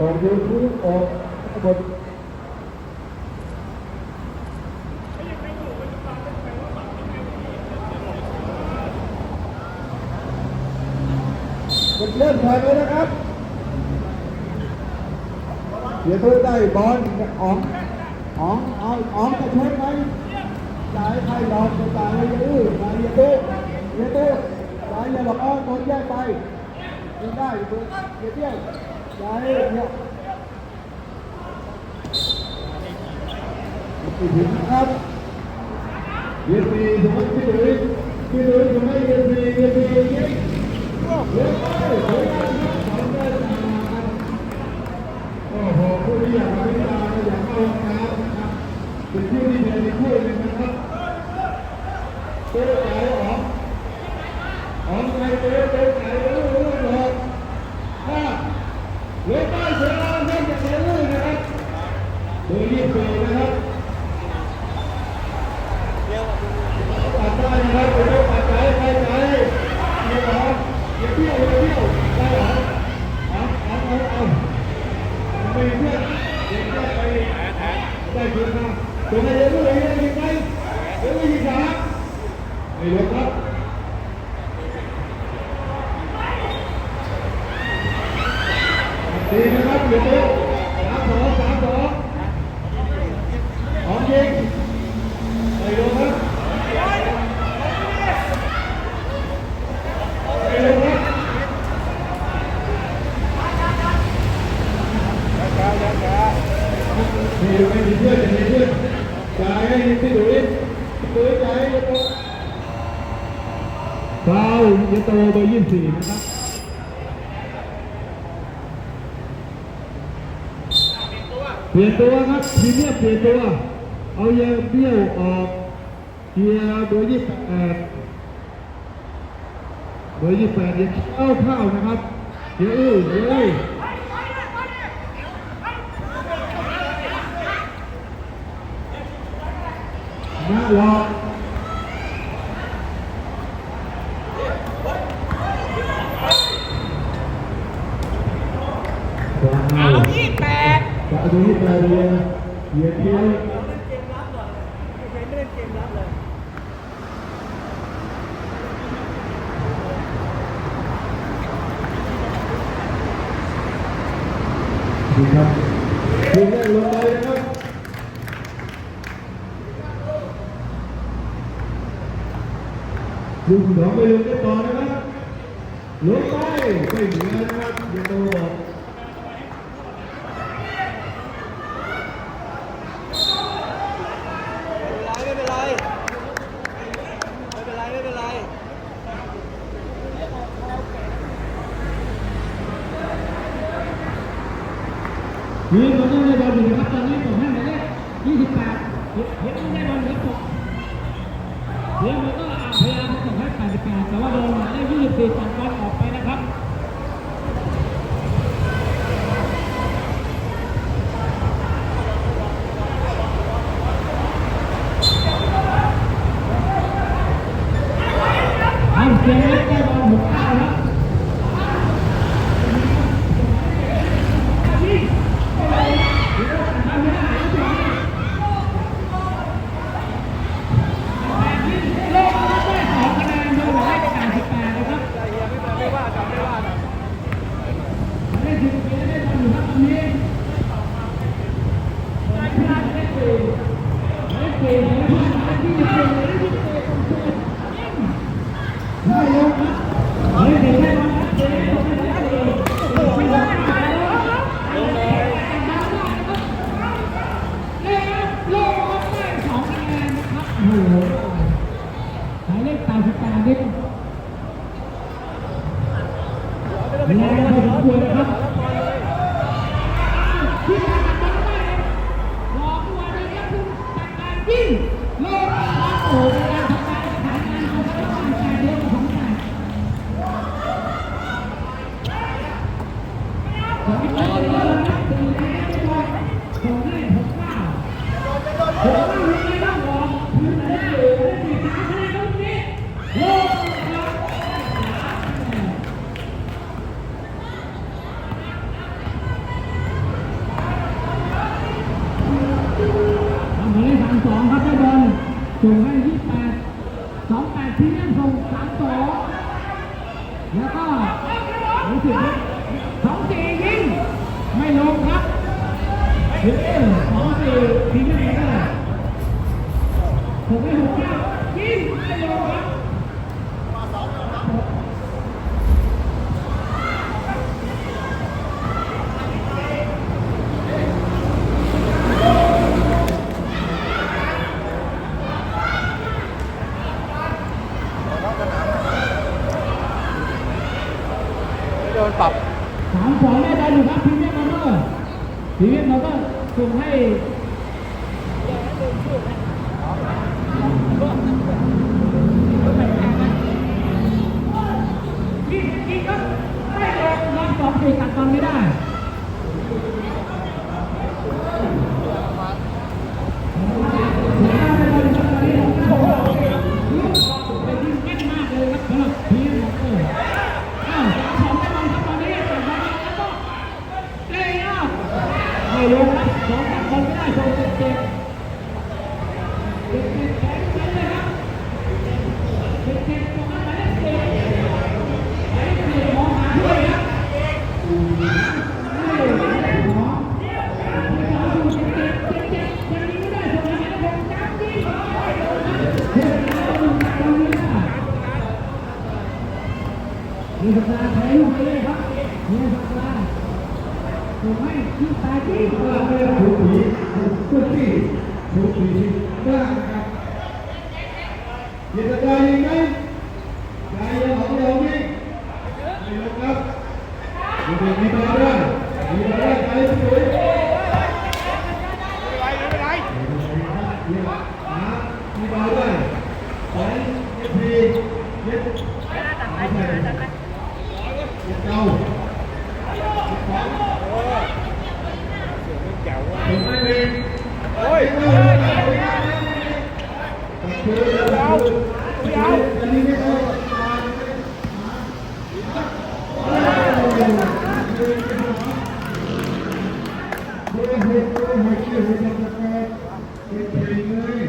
ออกยูทูบออกบนกดเลื่อนถอยไปนะครับเดี๋ยวเพื่อได้บอลอ๋องอ๋องเอาอ๋องจะชนไหมจ่ายใครหลอกจ่ายให้ยื้อจ่ายเยตู้เยตู้จ่ายอย่าหลอกอ้อนโดนแยกไปได้เพื่อเดี๋ยว เที่ยวจ่ายเนี่ยถึงครับเย็นดีสมัยพี่ดุยพี่ดุยสมัยเย็นดีเย็นดีเย็นดีเย็นไปเย็นไปสองได้ตามโอ้โหผู้ที่อยากมาพิจารณาอยากเข้าห้องน้ำนะครับเป็นผู้ที่เดินในถ้วยเลยนะครับเต้ใจหรอหอมใจเต้เต้ ดีนะครับอยู่ตัวสามสองสามสองออกยิงไม่ลงครับไม่ลงครับ มีไม่มีเพื่อนจะมีเพื่อนจ่ายให้พี่ดุยพี่ดุยจ่ายให้ยโต ฟาวยโตเบอร์ยี่สิบสี่นะครับเปลี่ยนตัวครับทีเนี้ยเปลี่ยนตัว เอาเยาเบี้ยวออกเกียเบอร์ยี่สิบแปดเบอร์ยี่สิบแปดเย่าเข้าเข้านะครับเดี๋ยวอื้อเดี๋ยอื้อ นะรอว้าว ยี่แป ดจะดูที่แปลเรียนเหยียดเที่ยวดีครับทีมแรกลงไปนะครับลุงสองไปลงได้ต่อนะครับลงไปไม่เหนือนะครับอย่าโตบอก ไม่เป็นไร ไม่เป็นไร ไม่เป็นไร ที มีบอลได้บอลหนึ่งครับตอนนี้ตกห้มายเลขยี่สิบแปดเห็นไม่ได้บอลครับตกเดี๋ยวมันก็พยายามจะตกให้แปดสิบแปดแต่ว่าโดนมาได้ยี่สิบสี่ตกไปนะครับ เอาเสียงเล็กได้บอลหกเก้าครับ โลกได้สองคะแนนโดยหมายเลข88นะครับ ไม่ว่ากันไม่ว่ากัน ได้ถึงเกียร์ได้บอลอยู่ครับตอนนี้หมายเลขเจ็ดหมายเลขเจ็ดหมายเลขเจ็ดหมายเลขเจ็ดได้ลงครับหมายเลขเจ็ดได้บอลครับเจ็ดได้บอลครับเจ็ดโอ้โหได้บอลครับแล้วโลกได้สองคะแนนนะครับโอ้โหหมายเลข88นี่ แรงพอสมควรนะครับที่ทำมันไม่ได้หลอกตัวเลยครับคุณจากการวิ่งโลกโอ้โหการทำงานขายงานเอาไปตั้งใจเดียวของแต่ขอให้ได้เลยนะครับตีแรงไม่พอขอให้หกเก้าหกเก้าหกไม่ต้องหรอกพื้นได้เลยได้สี่สามคะแนนตรงนี้โลกครับ ท ส่งให้ที่แปดสองแปดทีเรียนส่งสามสองแล้วก็รู้สึกสองสี่ยิงไม่ลงครับสองสี่ทีเรียนไม่ได้หกไม่หกครับยิงไม่ลงครับ โดนปรับสามสองแน่ใจอยู่ครับพีเวียนมอเตอร์พีเวียนมอเตอร์ส่งให้ไม่ลงรับสองสี่ตัดตอนไม่ได้ มีสัปดาห์แพ้ลูกไปเลยครับมีสัปดาห์ส่งให้ที่ตายที่ถูกผีถูกที่ถูกผี กล้านะครับเจตนายังไงใจยังของเรานี่ไม่ลงครับมีเด็กมีมาได้มีมาได้ใจสวย ไม่เป็นไรไม่เป็นไร เนี่ยหามีมาได้สองเจ็ดสี่เจ็ดไม่ใช่เจ็ดเก้า แจ๋ว ถึงไม่เป็น โอ้ย เฮ้ยเอาเอาอันนี้ไม่เอาเบอร์หกเบอร์หกชื่อหัวตะกอน เป็นเพลงเลย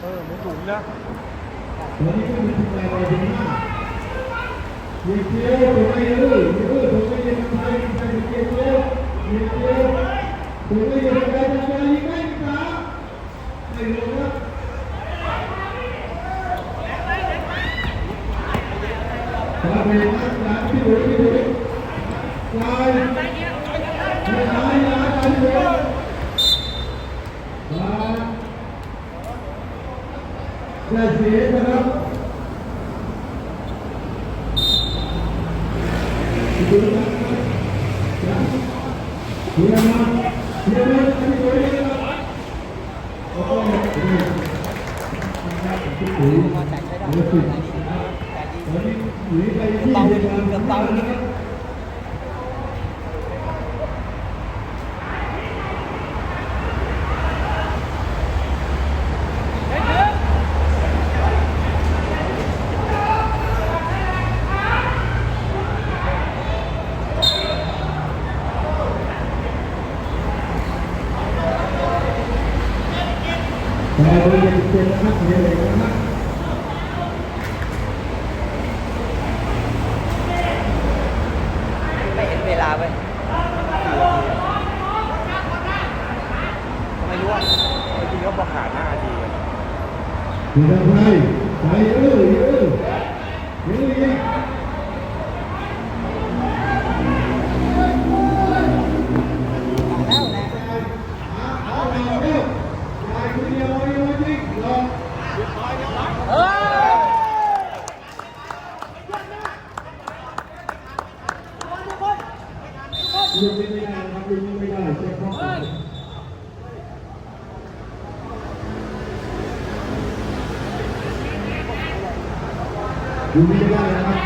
เออไม่ถุงนะวันนี้ก็มีทุกรายการดีมากเยี่ยมเยี่ยมตัวไม่เออเออตัวไม่ยังไงใครเยี่ยมเยี่ยมเยี่ยมเยี่ยมตัวไม่ยังไงจะไปยังไงกันไม่รู้นะตาเป็นนักหลานที่ดูที่ดูลายไม่ลายลายลายดูลาย ได้เสียนะครับดูนะครับเยี่ยมมากเยี่ยมมากที่ดูที่ดูโอ้โหดูมาจากใช้ได้วันนี้หนีไปที่เดียวกันเบาๆนะครับ แต่เรายังเป็นนักเรียนเลยนะ ไม่เห็นเวลาไปไม่รู้อ่าจริงๆก็บอกหาหน้าดีคือทำไมใจเออเอออยังเอาเอาเอาใจคุณเดียวยังไม่จริงหรอก เฮ้ย ยังไม่ได้ครับยังไม่ได้เช็คข้อมูลยังไม่ได้นะครับ